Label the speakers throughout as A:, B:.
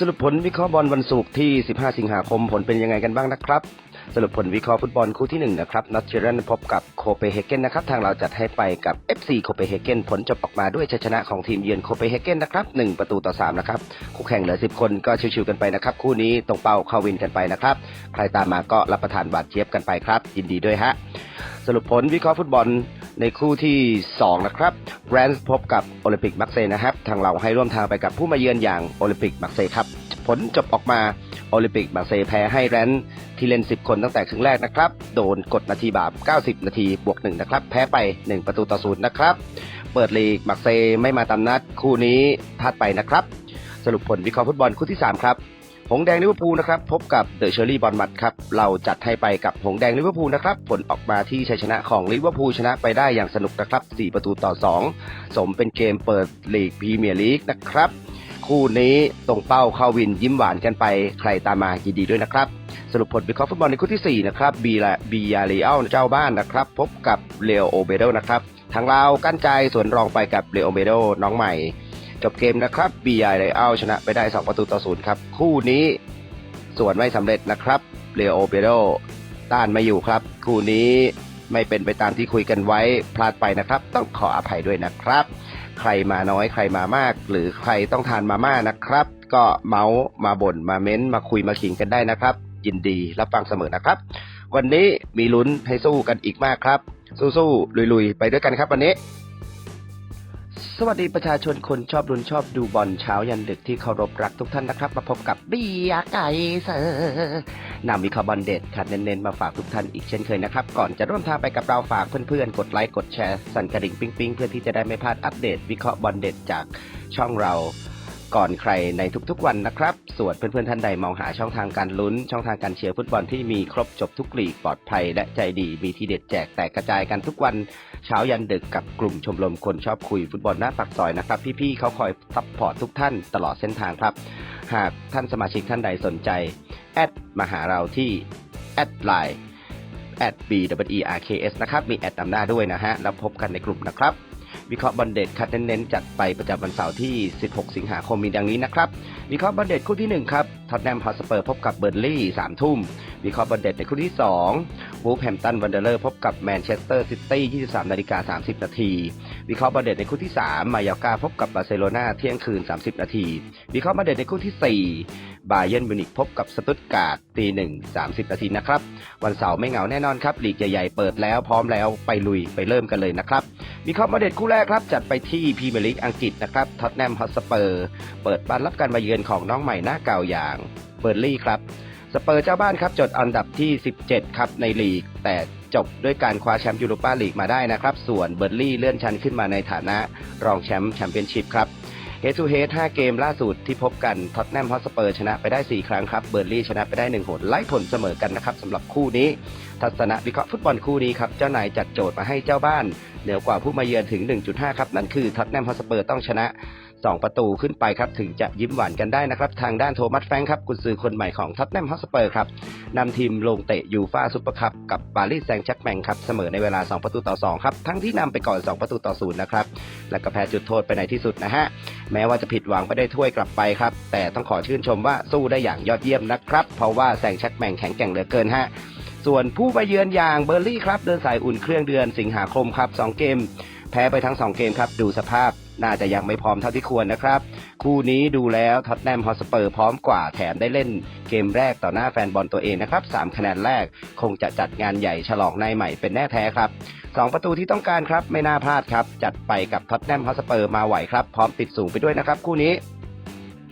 A: สรุปผลวิเคราะห์บอลวันศุกร์ที่ 15 สิงหาคมผลเป็นยังไงกันบ้างนะครับ สรุปผลวิเคราะห์ฟุตบอลคู่ที่1นะครับนอตเชร์นพบกับโคเปนเฮเกนนะครับ ทางเราจัดให้ไปกับ FC โคเปนเฮเกนผลจบออกมาด้วยชัยชนะของทีมเยือนโคเปนเฮเกนนะครับ 1 ประตูต่อ 3 นะครับ คู่แข่งเหลือ 10 คนก็ชิวๆกันไปนะครับ คู่นี้ตรงเป้าเข้าวินกันไปนะครับ ใครตามมาก็รับประทานบาดเจ็บกันไปครับ ยินดีด้วยฮะสรุปผลวิเคราะห์ฟุตบอล ในคู่ที่ 2 นะครับแบรนด์พบกับโอลิมปิกมักเซนะครับ ทางเราให้ร่วมทางไปกับผู้มาเยือนอย่างโอลิมปิกมักเซครับ ผลจบออกมาโอลิมปิกมักเซแพ้ให้แรนด์ที่เล่น 10 คนตั้งแต่ครึ่งแรกนะครับ โดนกดนาทีบาป 90 นาทีบวก 1 นะครับ แพ้ไป 1 ประตูต่อศูนย์นะครับ เปิดลีกมักเซไม่มาตามนัดคู่นี้พลาดไปนะครับ สรุปผลวิเคราะห์ฟุตบอลคู่ที่ 3 ครับ หงแดงลิเวอร์พูลนะครับพบกับเดอะเชอรี่บอลมัดครับเราจัดให้ไปกับหงแดงลิเวอร์พูลนะครับผลออกมาที่ชัยชนะของลิเวอร์พูลชนะไปได้อย่างสนุกนะครับ 4 ประตูต่อ 2 สมเป็นเกมเปิดลีกพรีเมียร์ลีกนะครับคู่นี้ตรงเป้าเข้าวินยิ้มหวานกันไปใครตามมายินดีด้วยนะครับ สรุปผลวิเคราะห์ฟุตบอลในคู่ที่ 4 นะครับบีลาบียาเรอัลเจ้าบ้านนะครับ พบกับเลโอเบโดนะครับทางเรากั้นใจสวนรองไปกับเลโอเบโดน้องใหม่ จบเกมนะครับบียาเรอัลชนะไปได้ 2 ประตูต่อศูนย์ครับ คู่นี้ส่วนไม่สำเร็จนะครับเลโอเบโดต้านไม่อยู่ครับ คู่นี้ไม่เป็นไปตามที่คุยกันไว้พลาดไปนะครับ ต้องขออภัยด้วยนะครับ ใครมาน้อยใครมามาก หรือใครต้องทานมาม่านะครับ ก็เมาส์มาบ่นมาเม้น มาคุยมาขิงกันได้นะครับ ยินดีรับฟังเสมอนะครับ วันนี้มีลุ้นให้สู้กันอีกมากครับ สู้ๆลุยๆ ไปด้วยกันครับวันนี้ สวัสดีประชาชนคนชอบรุนชอบดูบอลเช้ายันดึกที่เคารพรักทุกท่านนะครับ มาพบกับเบียร์ไก่เซอร์นำวิเคราะห์บอลเด็ดคัดเน้นๆมาฝากทุกท่านอีกเช่นเคยนะครับ ก่อนจะร่วมทางไปกับเราฝากเพื่อนๆ กดไลค์กดแชร์ สั่นกระดิ่งปิ๊งๆ เพื่อที่จะได้ไม่พลาดอัปเดตวิเคราะห์บอลเด็ดจากช่องเรา ก่อนใครในทุกๆวันนะครับ ส่วนเพื่อนๆท่านใดมองหาช่องทางการลุ้น ช่องทางการเชียร์ฟุตบอลที่มีครบจบทุกลีกปลอดภัย และใจดีมีทีเด็ดแจกแตกกระจายกันทุกวันเช้ายันดึกกับกลุ่มชมรมคนชอบคุยฟุตบอลหน้าปากซอยนะครับพี่ๆเขาคอยซัพพอร์ตทุกท่านตลอดเส้นทางครับ หากท่านสมาชิกท่านใดสนใจแอดมาหาเราที่แอดไลน์แอด b w e r k s นะครับ มีแอดนำหน้าด้วยนะฮะ แล้วพบกันในกลุ่มนะครับ วิเคราะห์บอลเด็ดคัดเน้นๆจัดไปประจำวันเสาร์ที่ 16 สิงหาคมมีดังนี้นะครับ วิเคราะห์บอลเด็ดคู่ที่ 1 ครับ ท็อตแนมฮอสเปอร์พบกับเบอร์ลี่3ทุ่ม วิเคราะห์บอลเด็ดในคู่ที่ 2 วูฟแฮมตันวันเดอร์พบกับแมนเชสเตอร์ซิตี้ 23 นาฬิกา 30 นาที วิเคราะห์บอลเด็ดในคู่ที่ 3 มายากาพบกับบาร์เซโลนาเที่ยงคืน 30 นาที วิเคราะห์บอลเด็ดในคู่ที่ 4 บาเยิร์นมิวนิกพบกับสตุตการ์ดตีหนึ่ง30นาทีนะครับ วันเสาร์ไม่เหงาแน่นอนครับลีกใหญ่ๆเปิดแล้วพร้อมแล้วไปลุยไปเริ่มกันเลยนะครับ วิเคราะห์มาเด็ดคู่แรกครับ จัดไปที่พรีเมียร์ลีกอังกฤษนะครับท็อตแนมฮอสเปอร์ เปิดบ้านรับการมาเยือนของน้องใหม่หน้าเก่าอย่างเบอร์ลี่ครับ สเปอร์เจ้าบ้านครับจดอันดับที่ 17 ครับในลีก แต่จบด้วยการคว้าแชมป์ยูโรปาลีกมาได้นะครับ ส่วนเบอร์ลี่เลื่อนชั้นขึ้นมาในฐานะรองแชมป์แชมเปี้ยนชิพครับเฮดทูเฮด5เกมล่าสุดที่พบกันท็อตแนมฮอสเปอร์ชนะไปได้ 4 ครั้งครับ เบอร์ลี่ชนะไปได้ 1 หนไล่ผลเสมอกันนะครับสำหรับคู่นี้ ทัศนะวิเคราะห์ฟุตบอลคู่นี้ครับ เจ้านายจัดโจทย์มาให้เจ้าบ้าน เหนือกว่าผู้มาเยือนถึง 1.5 ครับ นั่นคือท็อตแนมฮอสเปอร์ต้องชนะ 2 ประตูขึ้นไปครับถึงจะยิ้มหวานกันได้นะครับ ทางด้านโทมัสแฟรงค์ครับกุนซือคนใหม่ของท็อตแนมฮอสเปอร์ครับนำทีมลงเตะยูฟาซุปเปอร์คัพกับปารีสแซงต์แชร์กแมงครับเสมอในเวลา 2 ประตูต่อ 2 ครับ ทั้งที่นำไปก่อน 2 ประตูต่อ 0 นะครับ และก็แพ้จุดโทษไปในที่สุดนะฮะ แม้ว่าจะผิดหวังไปได้ถ้วยกลับไปครับ แต่ต้องขอชื่นชมว่าสู้ได้อย่างยอดเยี่ยมนะครับ เพราะว่าแซงแชร์กแมงแข็งแกร่งเหลือเกินฮะส่วนผู้มาเยือนอย่างเบอร์ลี่ครับเดินสายอุ่นเครื่องเดือนสิงหาคมครับ2เกม แพ้ไปทั้ง 2 เกมครับดูสภาพ น่าจะยังไม่พร้อมเท่าที่ควรนะครับ คู่นี้ดูแล้วท็อตแนมฮอสเปอร์พร้อมกว่าแถมได้เล่นเกมแรกต่อหน้าแฟนบอลตัวเองนะครับ3คะแนนแรกคงจะจัดงานใหญ่ฉลองในใหม่เป็นแน่แท้ครับ2 ประตูที่ต้องการครับไม่น่าพลาดครับ จัดไปกับท็อตแนมฮอสเปอร์มาไหวครับ พร้อมติดสูงไปด้วยนะครับ คู่นี้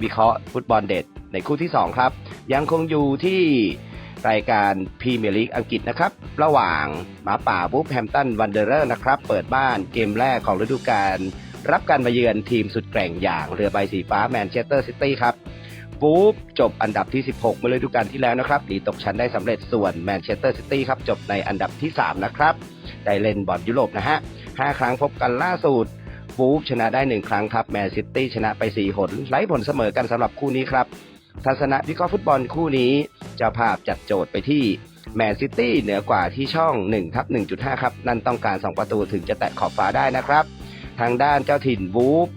A: วิเคราะห์ฟุตบอลเด็ดในคู่ที่ 2 ครับ ยังคงอยู่ที่รายการพรีเมียร์ลีกอังกฤษนะครับ ระหว่างหมาป่าบูฟแฮมตันวันเดอร์นะครับ เปิดบ้านเกมแรกของฤดูกาล รับการมาเยือนทีมสุดแกร่งอย่างเรือใบสีฟ้าแมนเชสเตอร์ซิตี้ครับบูฟจบอันดับที่ 16 เมื่อฤดูกาลที่แล้วนะครับหนีตกชั้นได้สำเร็จส่วนแมนเชสเตอร์ซิตี้ครับจบในอันดับที่ 3 นะครับ ได้เล่นบอลยุโรปนะฮะ 5 ครั้งพบกันล่าสุดบูฟชนะได้ 1 ครั้งครับแมนซิตี้ชนะไป 4 หนไร้ผลเสมอกันสำหรับคู่นี้ครับทัศนะวิเคราะห์ฟุตบอลคู่นี้เจ้าภาพจัดโจทย์ไปที่แมนซิตี้เหนือกว่าที่ช่อง1ทับ1.5 ครับ นั่นต้องการ 2 ประตูถึงจะแตะขอบฟ้าได้นะครับ ทางด้านเจ้าถิ่นวูฟ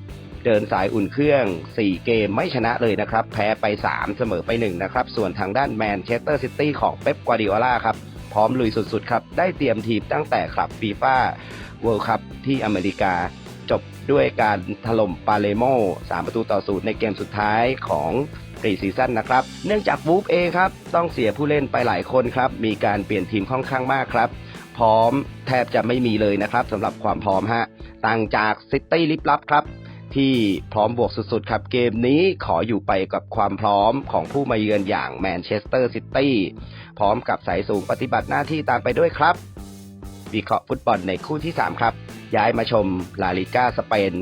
A: เดินสายอุ่นเครื่อง 4 เกมไม่ชนะเลยนะครับ แพ้ไป 3 เสมอไป 1 นะครับ ส่วนทางด้านแมนเชสเตอร์ซิตี้ของเป๊ปกวาร์ดิโอลาครับ พร้อมลุยสุดๆครับ ได้เตรียมทีมตั้งแต่คลับฟีฟ่าเวิลด์คัพที่อเมริกา จบด้วยการถล่มปาเลโม3 ประตูต่อศูนย์ในเกมสุดท้ายของปรีซีซั่นนะครับ เนื่องจากวูฟเองครับ ต้องเสียผู้เล่นไปหลายคนครับ มีการเปลี่ยนทีมค่อนข้างมากครับ พร้อมแทบจะไม่มีเลยนะครับสำหรับความพร้อมฮะต่างจากซิตี้ลิบลับครับ ที่พร้อมบวกสุดๆครับ เกมนี้ขออยู่ไปกับความพร้อมของผู้มาเยือนอย่างแมนเชสเตอร์ซิตี้พร้อมกับสายสูงปฏิบัติหน้าที่ตามไปด้วยครับ วิเคราะห์ฟุตบอลในคู่ที่ 3 ครับ ย้ายมาชมลาลิก้าสเปน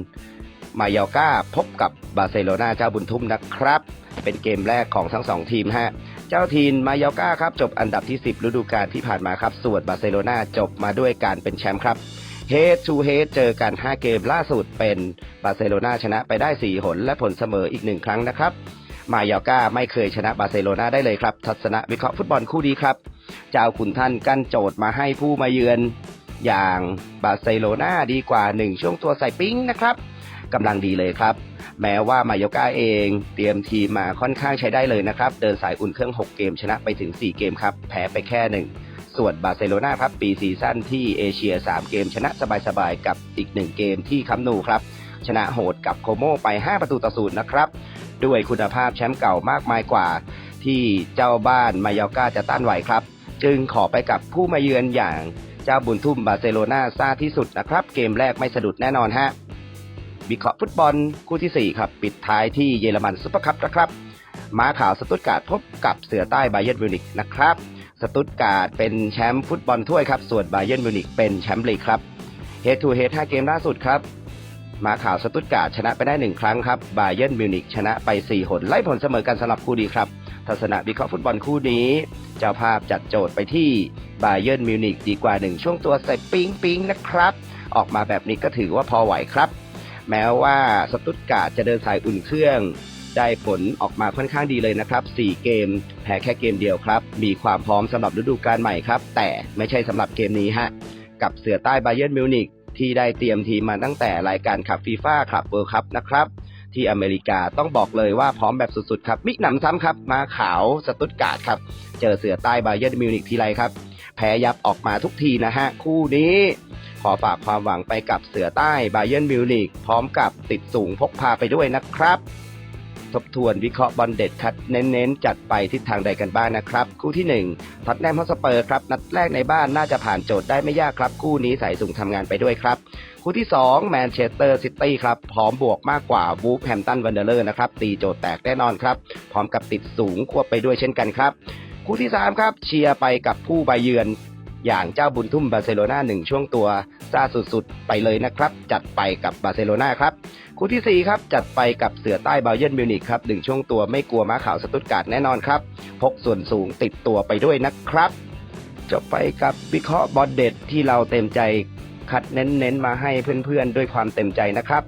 A: มายอกาพบกับบาร์เซโลนาเจ้าบุญทุ่มนะครับ เป็นเกมแรกของทั้งสองทีมฮะ เจ้าทีมมายอกาครับจบอันดับที่ 10 ฤดูกาลที่ผ่านมาครับ ส่วนบาร์เซโลนาจบมาด้วยการเป็นแชมป์ครับเฮดทูเฮดเจอกัน 5 เกมล่าสุดเป็นบาร์เซโลนาชนะไปได้ 4 หน และผลเสมออีก1ครั้งนะครับ มายอกาไม่เคยชนะบาร์เซโลนาได้เลยครับ ทัศนะวิเคราะห์ฟุตบอลคู่ดีครับ เจ้าขุนท่านกั้นโจทย์มาให้ผู้มาเยือนอย่างบาร์เซโลนาดีกว่า 1 ช่วงตัวใส่ปิ้งนะครับ กำลังดีเลยครับ แม้ว่ามายอกาเองเตรียมทีมมาค่อนข้างใช้ได้เลยนะครับ เดินสายอุ่นเครื่อง 6 เกมชนะไปถึง 4 เกมครับ แพ้ไปแค่ 1 ส่วนบาร์เซโลนาครับปีซีซั่นที่เอเชีย 3 เกมชนะสบายๆกับอีก 1 เกมที่คัมนูครับ ชนะโหดกับโคโมไป 5 ประตูต่อศูนย์นะครับด้วยคุณภาพแชมป์เก่ามากมายกว่า ที่เจ้าบ้านมายอกาจะต้านไหวครับ จึงขอไปกับผู้มาเยือนอย่างเจ้าบุญทุ่มบาร์เซโลนาซาที่สุดนะครับ เกมแรกไม่สะดุดแน่นอนฮะ วิเคราะห์ฟุตบอลคู่ที่ 4 ครับ ปิดท้ายที่เยอรมันซุปเปอร์คัพนะครับม้าขาวสตุตการ์ดพบกับเสือใต้ไบเยนมิวนิกนะครับ สตุตการ์ดเป็นแชมป์ฟุตบอลถ้วยครับ ส่วนไบเยนมิวนิกเป็นแชมป์ลีกครับเฮดทูเฮด5เกมล่าสุดครับม้าขาวสตุตการ์ดชนะไปได้ 1 ครั้งครับไบเยนมิวนิกชนะไป 4 หนไล่ผลเสมอกันสำหรับคู่ดีครับทัศนะวิเคราะห์ฟุตบอลคู่นี้ เจ้าภาพจัดโจทย์ไปที่ไบเยนมิวนิกดีกว่า 1 ช่วงตัวใส่ปิงปิงนะครับ ออกมาแบบนี้ก็ถือว่าพอไหวครับ แม้ว่าสตุตการ์ดจะเดินสายอุ่นเครื่องได้ผลออกมาค่อนข้างดีเลยนะครับ 4 เกม แพ้แค่เกมเดียวครับ มีความพร้อมสำหรับฤดูกาลใหม่ครับ แต่ไม่ใช่สำหรับเกมนี้ฮะ กับเสือใต้ไบเยนมิวนิกที่ได้เตรียมทีมมาตั้งแต่รายการขับฟีฟ่าขับเวิลด์คัพนะครับ ที่อเมริกาต้องบอกเลยว่าพร้อมแบบสุดๆครับมิกหนำซ้ำครับ มาขาวสตุตการ์ดครับ เจอเสือใต้ไบเยนมิวนิกทีไรครับ แพ้ยับออกมาทุกทีนะฮะ คู่นี้ขอฝากความหวังไปกับเสือใต้ไบเย r n นมิวนิกพร้อมกับติดสูงพกพาไปด้วยนะครับ ทบทวนวิเคราะห์บอลเด็ดคัดเน้นๆ จัดไปทิศทางใดกันบ้างนะครับ คู่ที่ 1ท็อตแนมฮอสเปอร์ครับ นัดแรกในบ้านน่าจะผ่านโจทย์ได้ไม่ยากครับ คู่นี้สายสูงทำงานไปด้วยครับคู่ที่2แมนเชสเตอร์ซิตี้ครับพร้อมบวกมากกว่าวูฟแฮมตันวันเดอร์นะครับตีโจทย์แตกแน่นอนครับ พร้อมกับติดสูงควบไปด้วยเช่นกันครับ คู่ที่ 3 ครับ เชียร์ไปกับผู้ใบเยือน อย่างเจ้าบุญทุ่มบาร์เซโลนาหนึ่งช่วงตัวซ่าสุดๆ ไปเลยนะครับ จัดไปกับบาร์เซโลนาครับ คู่ที่ 4 ครับ จัดไปกับเสือใต้บาเยนมิวนิกครับหนึ่งช่วงตัวไม่กลัวม้าขาวสตุตการ์ดแน่นอนครับ พกส่วนสูงติดตัวไปด้วยนะครับจบไปกับวิเคราะห์บอลเด็ดที่เราเต็มใจคัดเน้นๆมาให้เพื่อนๆ ด้วยความเต็มใจนะครับ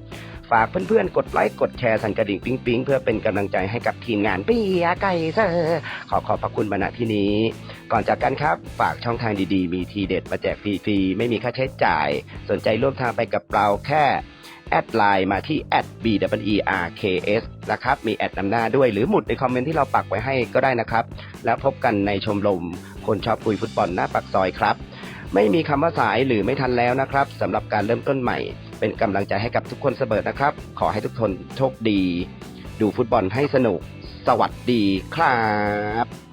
A: ฝากเพื่อนๆ กดไลค์กดแชร์สั่นกระดิ่งปิ๊งๆ เพื่อเป็นกำลังใจให้กับทีมงานเปียไก่เซอร์ขอขอบพระคุณบรรณที่นี้ ก่อนจากกันครับ ฝากช่องทางดีๆ มีทีเด็ดมาแจกฟรีๆ ไม่มีค่าใช้จ่าย สนใจร่วมทางไปกับเราแค่ แอดไลน์มาที่ b w e r k s นะครับ มีแอดนำหน้าด้วย หรือหมุดในคอมเมนต์ที่เราปักไว้ให้ก็ได้นะครับ แล้วพบกันในชมรมคนชอบคุยฟุตบอลหน้าปักซอยครับ ไม่มีคำว่าสายหรือไม่ทันแล้วนะครับสำหรับการเริ่มต้นใหม่ เป็นกำลังใจให้กับทุกคนเสมอนะครับ ขอให้ทุกคนโชคดี ดูฟุตบอลให้สนุก สวัสดีครับ